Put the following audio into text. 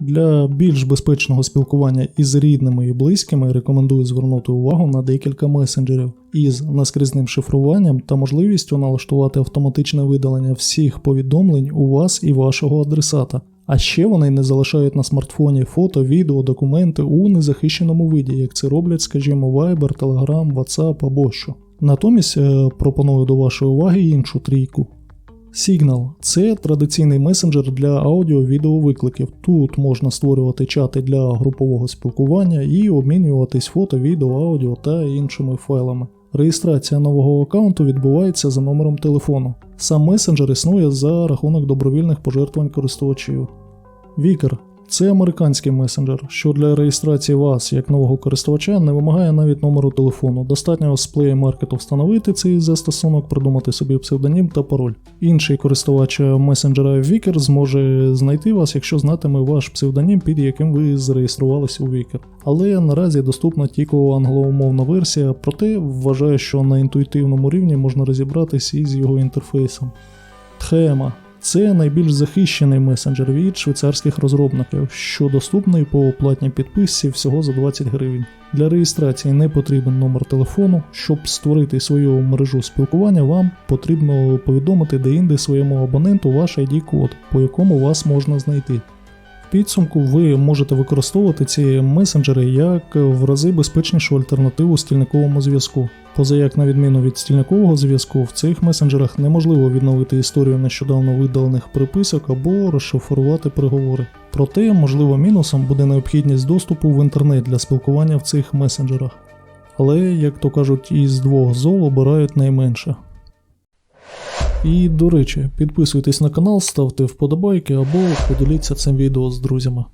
Для більш безпечного спілкування із рідними і близькими рекомендую звернути увагу на декілька месенджерів із наскрізним шифруванням та можливістю налаштувати автоматичне видалення всіх повідомлень у вас і вашого адресата. А ще вони не залишають на смартфоні фото, відео, документи у незахищеному виді, як це роблять, скажімо, Viber, Telegram, WhatsApp або що. Натомість е, пропоную до вашої уваги іншу трійку. Signal – це традиційний месенджер для аудіо-відеовикликів. Тут можна створювати чати для групового спілкування і обмінюватись фото, відео, аудіо та іншими файлами. Реєстрація нового аккаунту відбувається за номером телефону. Сам месенджер існує за рахунок добровільних пожертвувань користувачів. Vicker – це американський месенджер, що для реєстрації вас як нового користувача не вимагає навіть номеру телефону. Достатньо з Play Market встановити цей застосунок, придумати собі псевдонім та пароль. Інший користувач месенджера Vicker зможе знайти вас, якщо знатиме ваш псевдонім, під яким ви зареєструвалися у Vicker. Але наразі доступна тільки англомовна версія, проте вважаю, що на інтуїтивному рівні можна розібратися із його інтерфейсом. Тхема це найбільш захищений месенджер від швейцарських розробників, що доступний по платній підписці всього за 20 гривень. Для реєстрації не потрібен номер телефону. Щоб створити свою мережу спілкування, вам потрібно повідомити деінде своєму абоненту ваш ID-код, по якому вас можна знайти. Підсумку ви можете використовувати ці месенджери як в рази безпечнішу альтернативу стільниковому зв'язку. Поза як на відміну від стільникового зв'язку, в цих месенджерах неможливо відновити історію нещодавно видалених приписок або розшифрувати переговори. Проте, можливо, мінусом буде необхідність доступу в інтернет для спілкування в цих месенджерах. Але, як то кажуть, із двох зол обирають найменше. І до речі, підписуйтесь на канал, ставте вподобайки або поділіться цим відео з друзями.